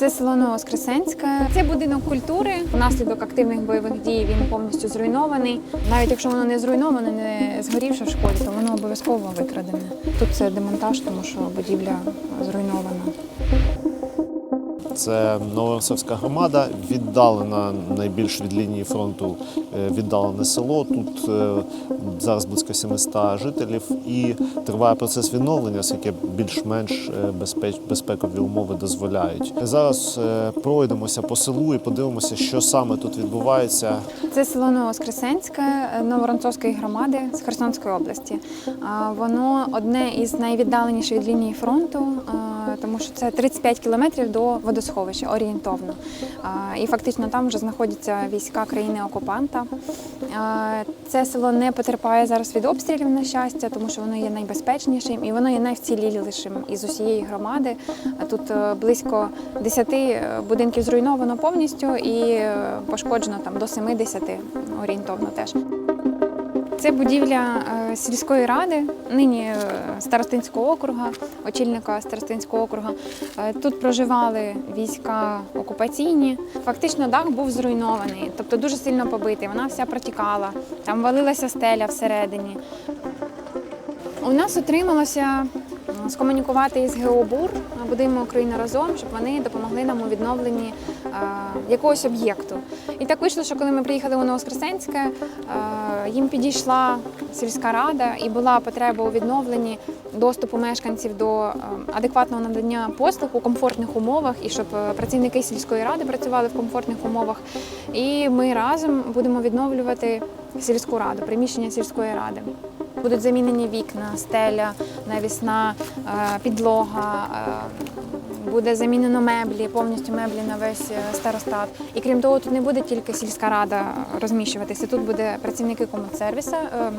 Це село Новоскресенське. Це будинок культури. Внаслідок активних бойових дій він повністю зруйнований. Навіть якщо воно не зруйноване, не згорівше в школі, то воно обов'язково викрадене. Тут це демонтаж, тому що будівля зруйнована. Це Новоселська громада, віддалена найбільш від лінії фронту е, віддалене село. Тут е, зараз близько 700 жителів і триває процес відновлення, оскільки більш-менш е, безпекові умови дозволяють. Зараз пройдемося по селу і подивимося, що саме тут відбувається. Це село Новоскресенське Новоронцовської громади з Херсонської області. Воно одне із найвіддаленіших від лінії фронту, тому що це 35 кілометрів до водосховища орієнтовно. І фактично там вже знаходяться війська країни-окупанта. Це село не потерпає зараз від обстрілів, на щастя, тому що воно є найбезпечнішим і воно є найвцілілішим із усієї громади. Тут е, близько 10 будинків зруйновано повністю і е, пошкоджено там до 70 орієнтовно теж. Це будівля е, сільської ради, нині е, Старостинського округа, очільника Старостинського округа. Е, Тут проживали війська окупаційні. Фактично дах був зруйнований, тобто дуже сильно побитий. Вона вся протікала, там валилася стеля всередині. У нас отрималося скомунікувати із ГеоБур Будуємо Україну разом, щоб вони допомогли нам у відновленні е, якогось об'єкту. І так вийшло, що коли ми приїхали у Новоскресенське, е, їм підійшла сільська рада і була потреба у відновленні доступу мешканців до е, адекватного надання послуг у комфортних умовах, і щоб працівники сільської ради працювали в комфортних умовах. І ми разом будемо відновлювати сільську раду, приміщення сільської ради. Будуть замінені вікна, стеля, навісна е, підлога. е, Буде замінено меблі, повністю меблі на весь е, старостат. І крім того, тут не буде тільки сільська рада розміщуватися. Тут буде працівники комунсервіса, е,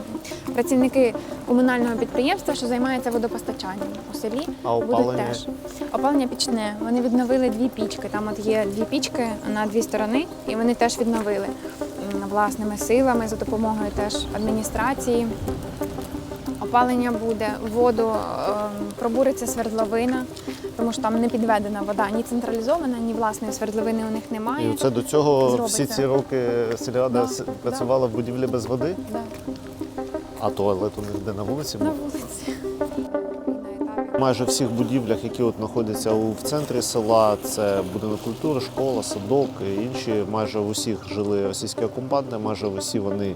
працівники комунального підприємства, що займається водопостачанням у селі. А Будуть теж. Опалення пічне. Вони відновили дві пічки. Там от є дві пічки на дві сторони, і вони теж відновили власними силами за допомогою теж адміністрації. Опалення буде, воду ем, пробуриться свердловина, тому що там не підведена вода, ні централізована, ні власної свердловини у них немає. І це до цього Зробиться. всі ці роки сільрада Да, працювала да. в будівлі без води, Да, а туалет у них де на вулиці на вулиці. Майже всіх будівлях, які от знаходяться в центрі села, це будинок культури, школа, садок і інші. Майже в усіх жили російські окупанти, майже усі вони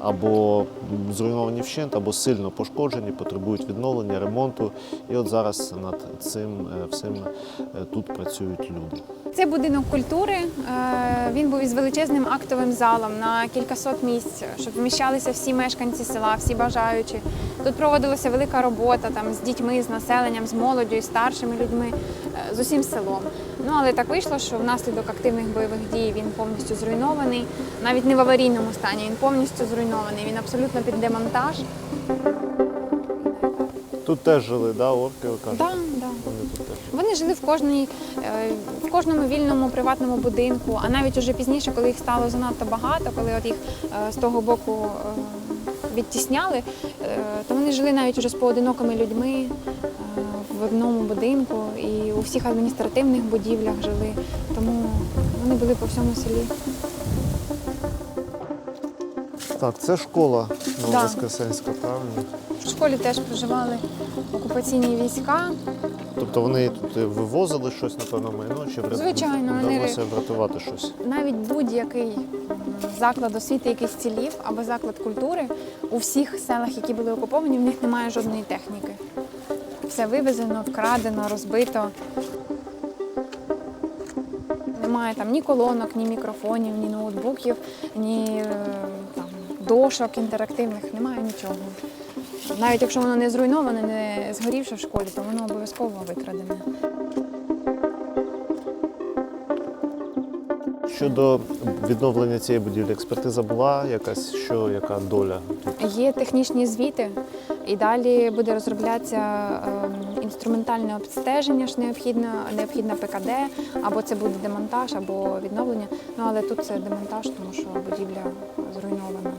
або зруйновані вщент, або сильно пошкоджені, потребують відновлення, ремонту. І от зараз над цим е, всім е, тут працюють люди. Це будинок культури. е, Він був із величезним актовим залом на кількасот місць, щоб вміщалися всі мешканці села, всі бажаючі. Тут проводилася велика робота там з дітьми, з населенням, з молоддю, старшими людьми, е, з усім селом. Ну але так вийшло, що внаслідок активних бойових дій він повністю зруйнований, навіть не в аварійному стані. Він повністю зруйнований. Він абсолютно під демонтаж. Тут теж жили, да, орки, ви кажете? Да, да. Вони тут теж. Вони жили в кожній е, в кожному вільному приватному будинку, а навіть уже пізніше, коли їх стало занадто багато, коли от їх е, з того боку відтісняли, то вони жили навіть уже з поодинокими людьми в одному будинку і у всіх адміністративних будівлях жили. Тому вони були по всьому селі. Так, це школа Нововоскресенська, правильно? В школі теж проживали окупаційні війська. Тобто вони тут вивозили щось, напевно, майно, чи врят- Звичайно, вони- вдалося врятувати щось. навіть будь-який заклад освіти, який цілів або заклад культури у всіх селах, які були окуповані, в них немає жодної техніки. Все вивезено, вкрадено, розбито. Немає там ні колонок, ні мікрофонів, ні ноутбуків, ні е, там, дошок інтерактивних, немає нічого. Навіть якщо воно не зруйноване, не згорівше в школі, то воно обов'язково викрадене. Щодо відновлення цієї будівлі, експертиза була якась, що яка доля? Є технічні звіти, і далі буде розроблятися ем, інструментальне обстеження, ж необхідно, необхідна ПКД, або це буде демонтаж, або відновлення. Ну але тут це демонтаж, тому що будівля зруйнована.